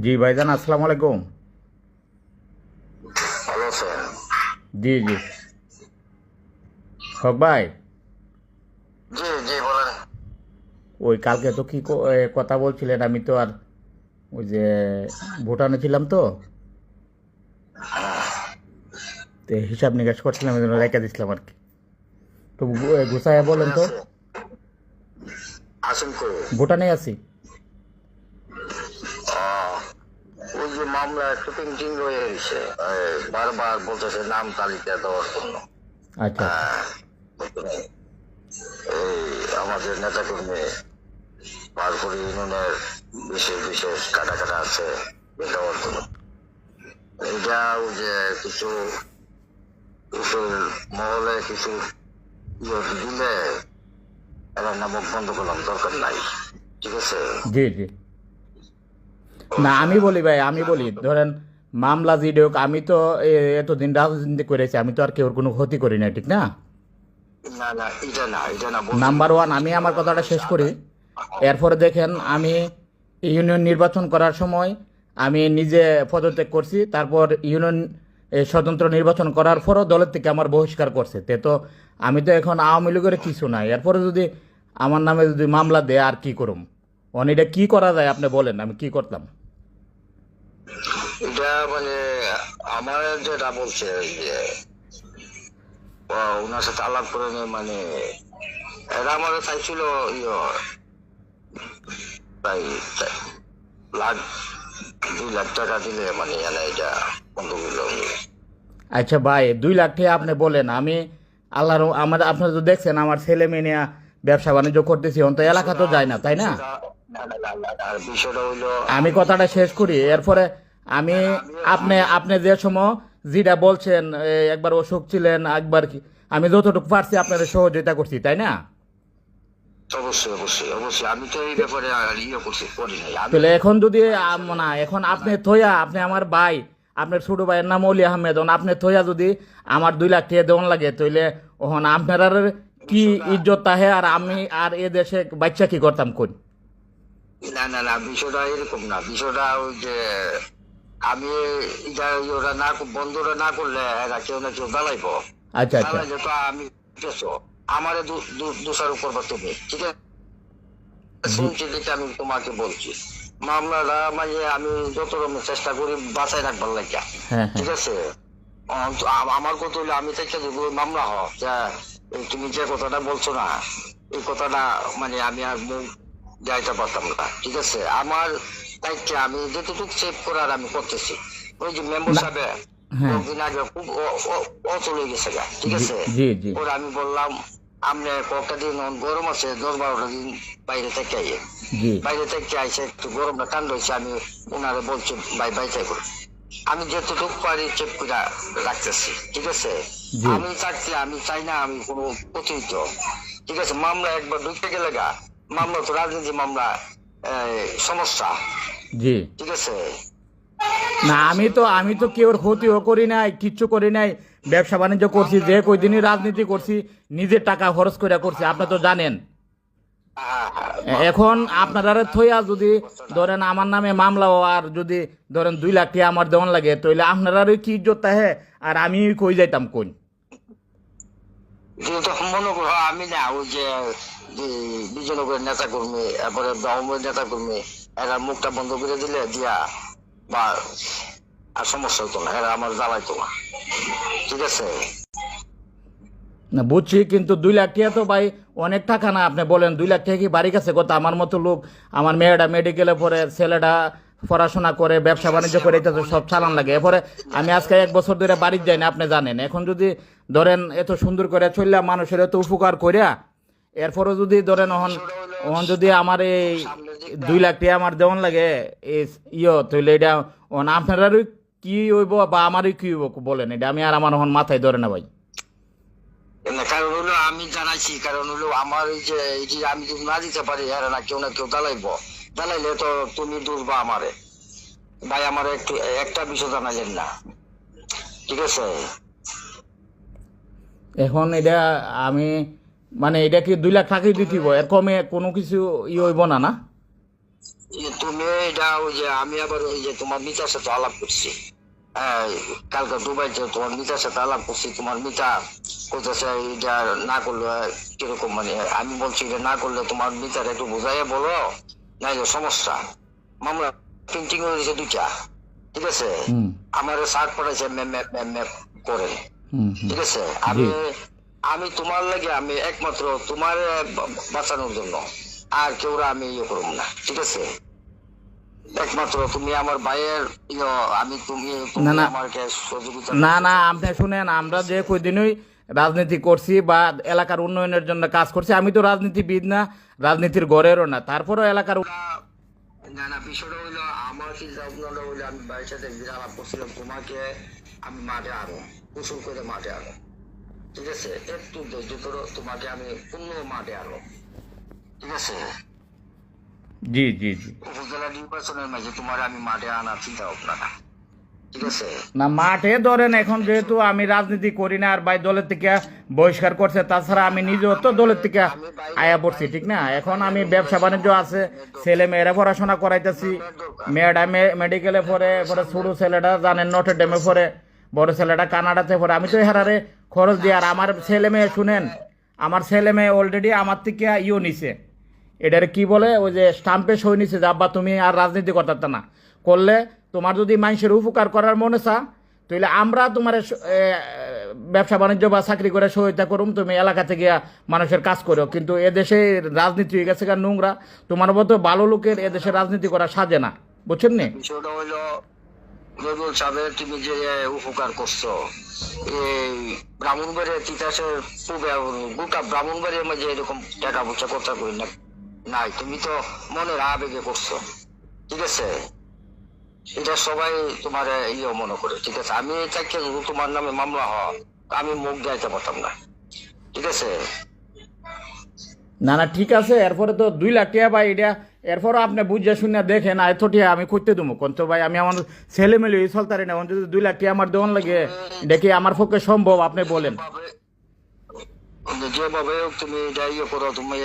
জি ভাইজান আসসালামু আলাইকুম। জি জি। হক ভাই। জি জি বলেন। ওই কালকে তো কি কথা বলছিলেন আমি তো আর ওই যে ভুটানে ছিলাম তো। তো হিসাব নিকাশ করছিলাম এই জন্য রেখে দিছিলাম আর কি। তো গু- এ, বলেন তো। ভুটানে আছি। ওই যে মামলা একটু পেন্টিং রয়ে গেছে। বারবার বলতেছে নাম তালিকা দেওয়ার জন্য। আচ্ছা। এই আমাদের নেতা কর্মী পারপুরি ইউনিয়নের বিশেষ বিশেষ কাটা কাটা আছে দেওয়ার জন্য। এটা যে কিছু উপর মহলে কিছু ইয়ে দিলে এরা নামক বন্ধ করলাম দরকার নাই। ঠিক আছে? জি জি। না আমি বলি ভাই আমি বলি ধরেন মামলা যে হোক আমি তো এতদিন রাজনীতি করেছি আমি তো আর কেউ কোনো ক্ষতি করি না ঠিক না? এটা এটা। নাম্বার ওয়ান আমি আমার কথাটা শেষ করি। এরপরে দেখেন আমি ইউনিয়ন নির্বাচন করার সময় আমি নিজে পদত্যাগ করছি তারপর ইউনিয়ন স্বতন্ত্র নির্বাচন করার পরও দলের থেকে আমার বহিষ্কার করছে। তে তো আমি তো এখন আওয়ামী লীগের কিছু নাই। এরপরে যদি আমার নামে যদি মামলা দেয় আর কি করুম? অনিটা কি করা যায় আপনি বলেন আমি কি করতাম? এটা মানে আমার যেটা বলছে যে ওনার সাথে আলাপ করে নিয়ে মানে এরা আমার চাইছিল ইয়ে। চা- লাখ দুই লাখ টাকা দিলে মানে এটা বন্ধ করল আচ্ছা ভাই দুই লাখ টাকা আপনি বলেন আমি আল্লাহর আমার আপনারা তো দেখছেন আমার ছেলে মেয়ে ব্যবসা বাণিজ্য করতেছি অন্ত এলাকা তো যায় না তাই না আমি কথাটা শেষ করি এরপরে আমি আপনি আপনি যে সময় যেটা বলছেন একবার অসুখ ছিলেন একবার কি আমি যতটুকু পারছি আপনাদের সহযোগিতা করছি তাই না? অবশ্যই অবশ্যই অবশ্যই। আমি তো এই ব্যাপারে আর ইয়ে করছি করি নাই। তাহলে এখন যদি না এখন আপনি থইয়া আপনি আমার ভাই আপনার ছোট ভাইয়ের নাম অলি আহমেদ আপনি থইয়া যদি আমার দুই লাখ টাকা দেওয়ান লাগে তাইলে ওহন আপনার কি ইজ্জত তাহে আর আমি আর এ দেশে বাচ্চা কি করতাম কোন না না না বিষয়টা এরকম না। বিষয়টা ওই যে আমি এটা ওরা না বন্ধুরা না করলে এরা কেউ না কেউ দাঁড়াইব আচ্ছা আচ্ছা। দাঁড়াইলে তো আমি আমারে দোষারোপ করবা তুমি ঠিক আছে? শুনছি যেটা আমি তোমাকে বলছি। মামলাটা মানে আমি যত রকম চেষ্টা করি বাঁচাই রাখবার লাগে হ্যাঁ ঠিক হ্যাঁ আছে? আহ, তো আ- আমার কথা হলো আমি থেকে যদি মামলা হ তুমি যে কথাটা বলছো না এই কথাটা মানে আমি আর মুখ যাইতে পারতাম না ঠিক আছে? আমার দায়িত্বে আমি যতটুকু সেভ করার আমি করতেছি। ওই যে মেম্বার সাহেব হ্যাঁ। কদিন আগে খুব গেছে গা, ঠিক আছে? ওর আমি বললাম আপনি কয়েকটা দিন গরম আছে দশ বারোটা দিন বাইরে থেকে আইয়ে। বাইরে থেকে আইসে একটু গরমটা ঠান্ডা হয়েছে আমি ওনারে বলছি বাই বাইচাই করে আমি যতটুকু পারি চেক করে রাখতেছি ঠিক আছে? আমি চাচ্ছি আমি চাই না আমি কোনো প্রতিনিধিত্ব ঠিক আছে? মামলা একবার ঢুকতে গেলে গা মামলা তো রাজনীতি মামলা সমস্যা। জি। ঠিক আছে? না আমি তো আমি তো কেউর ক্ষতিও করি নাই কিচ্ছু করি নাই। ব্যবসা বাণিজ্য করছি যে কই দিনই রাজনীতি করছি নিজের টাকা খরচ করে করছি আপনি তো জানেন। হ্যাঁ, হ্যাঁ। এখন আপনারা থইয়া যদি ধরেন আমার নামে মামলাও আর যদি ধরেন দুই লাখ টাকা আমার দেওয়ান লাগে তাহলে আপনারারও কি ইজ্জত তাহে? আর আমি কই যাইতাম কোন মনে করো, আমি না ওই যে নেতা কর্মী ব্রাহ্মণের নেতা কর্মী এরা মুখটা বন্ধ করে দিলে দিয়া বা আর সমস্যা হতো না, এরা আমার জ্বালাইতো না। ঠিক আছে? না, বুঝছি, কিন্তু দুই লাখ টাকা তো ভাই অনেক টাকা না, আপনি বলেন, দুই লাখ টাকা কি বাড়ি কাছে কথা আমার মতো লোক, আমার মেয়েটা মেডিকেলে পড়ে, ছেলেটা পড়াশোনা করে, ব্যবসা বাণিজ্য করে, এটা সব চালান লাগে। এরপরে আমি আজকে এক বছর ধরে বাড়ির যাই না, আপনি জানেন। এখন যদি ধরেন এত সুন্দর করে চললাম মানুষের এত উপকার করিয়া এরপরে যদি ধরেন ওহন ওহন যদি আমার এই দুই লাখ টাকা আমার দেওয়ান লাগে ইয়ে তাহলে এটা ওহন আপনারও কি হইব বা আমারই কি হইব বলেন, এটা আমি আর আমার ওহন মাথায় ধরে না ভাই। কারণ হলো আমি জানাইছি, কারণ হলো আমার এই যে আমি যদি না দিতে পারি, এরা না কেউ না কেউ দালাইব দালাইলে তো তুমি দুর্বা আমারে। ভাই আমার একটু একটা বিষয় জানাইলেন না। ঠিক আছে? এখন এটা আমি মানে এটা কি দুই লাখ টাকাই দিতে হইব? এর কমে কোনো কিছু ই হইব না না? তুমি এটা ওই যে আমি আবার ওই যে তোমার মিতার সাথে আলাপ করছি। কালকে দুবাইতে তোমার মিতার সাথে আলাপ করছি। তোমার মিতা কোথাছে এটা না করলে কীরকম মানে আমি বলছি এটা না করলে তোমার মিতার একটু বোঝাইয়া বলো। নাইলে সমস্যা। মামলা প্রিন্টিং দুইটা। ঠিক আছে? আমার পড়াইছে ম্যাপ করে। ঠিক আছে? আমি আমি তোমার লাগে আমি একমাত্র তোমার বাঁচানোর জন্য। আর কেউ আমি ইয়ে করব না। ঠিক আছে? একমাত্র তুমি আমার ভাইয়ের ইয়ে আমি তুমি না, না। না না আপনি শুনেন আমরা যে কয়দিনই রাজনীতি করছি বা এলাকার উন্নয়নের জন্য কাজ করছি আমি তো রাজনীতিবিদ না রাজনীতির গড়েরও না। তারপরেও এলাকার না না বিষয়টা হইল আমার চিন্তা হইল আমি ভাইয়ের সাথে আলাপ করছিলাম তোমাকে আমি মাঠে আনো করে মাঠে আনো। ঠিক আছে? একটু ধৈর্য তোমাকে আমি মাঠে আনো। ঠিক আছে? জি জি জি। উপজেলা নির্বাচনের মাঝে তোমার আমি মাঠে আনার চিন্তা ভাবনা। না, মাঠে ধরেন এখন যেহেতু আমি রাজনীতি করি না, আর ভাই দলের থেকে বহিষ্কার করছে, তাছাড়া আমি নিজেও তো দলের থেকে আয়া পড়ছি, ঠিক না? এখন আমি ব্যবসা বাণিজ্য আছে, ছেলে মেয়েরা পড়াশোনা করাইতেছি, মেয়েটা মেডিকেলে পড়ে, পরে ছোট ছেলেটা জানেন নটর ডেমে পড়ে, বড় ছেলেটা কানাডাতে পড়ে, আমি তো হারারে খরচ দিই, আর আমার ছেলে মেয়ে শুনেন, আমার ছেলে মেয়ে অলরেডি আমার থেকে ইও নিছে। এটার কি বলে? ওই যে স্টাম্পে সই নিছে যে, আব্বা, তুমি আর রাজনীতি করতে না। করলে তোমার যদি মানুষের উপকার করার মনে চা তাহলে আমরা তোমার ব্যবসা বাণিজ্য বা চাকরি করে সহায়তা করুম, তুমি এলাকা থেকে মানুষের কাজ করো। কিন্তু এদেশে রাজনীতি হয়ে গেছে নোংরা, তোমার মতো ভালো লোকের এদেশে রাজনীতি করা সাজে না। বুঝছেন নি? তুমি যে উপকার করছ, এই ব্রাহ্মণবাড়িয়া তিতাসের পূবে গোটা ব্রাহ্মণবাড়িয়ার মাঝে এরকম টাকা পয়সা কথা কই না নাই, তুমি তো মনের আবেগে করছ। ঠিক আছে? এটা সবাই তোমার ইয়ে মনে করে ঠিক আছে? আমি চাইকে তোমার নামে মামলা হয় আমি মুখ গাইতে পারতাম না ঠিক আছে? না না ঠিক আছে এরপরে তো দুই লাখ টাকা ভাই এটা এরপরও আপনি বুঝে শুনে দেখেন এত টিয়া আমি করতে দেবো। কোন তো ভাই আমি আমার ছেলে মেলে চলতারি না যদি দুই লাখ টিয়া আমার দেওয়ান লাগে দেখি আমার পক্ষে সম্ভব আপনি বলেন। যেভাবে তুমি এটা ইয়ে করো তুমি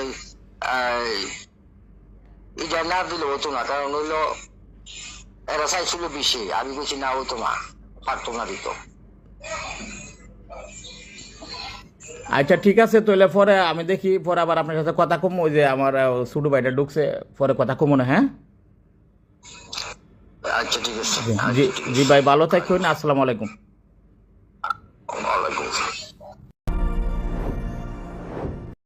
এটা না দিলে হতো না কারণ হইল এরা চাইছিল বেশি আমি বলছি না হতো না পারতো না দিত। আচ্ছা ঠিক আছে তাহলে পরে আমি দেখি পরে আবার আপনার সাথে কথা কম ওই যে আমার ছোট ভাইটা ঢুকছে পরে কথা কমো না হ্যাঁ? আচ্ছা ঠিক আছে। জি জি ভাই ভালো থাকুন আসসালামু আলাইকুম।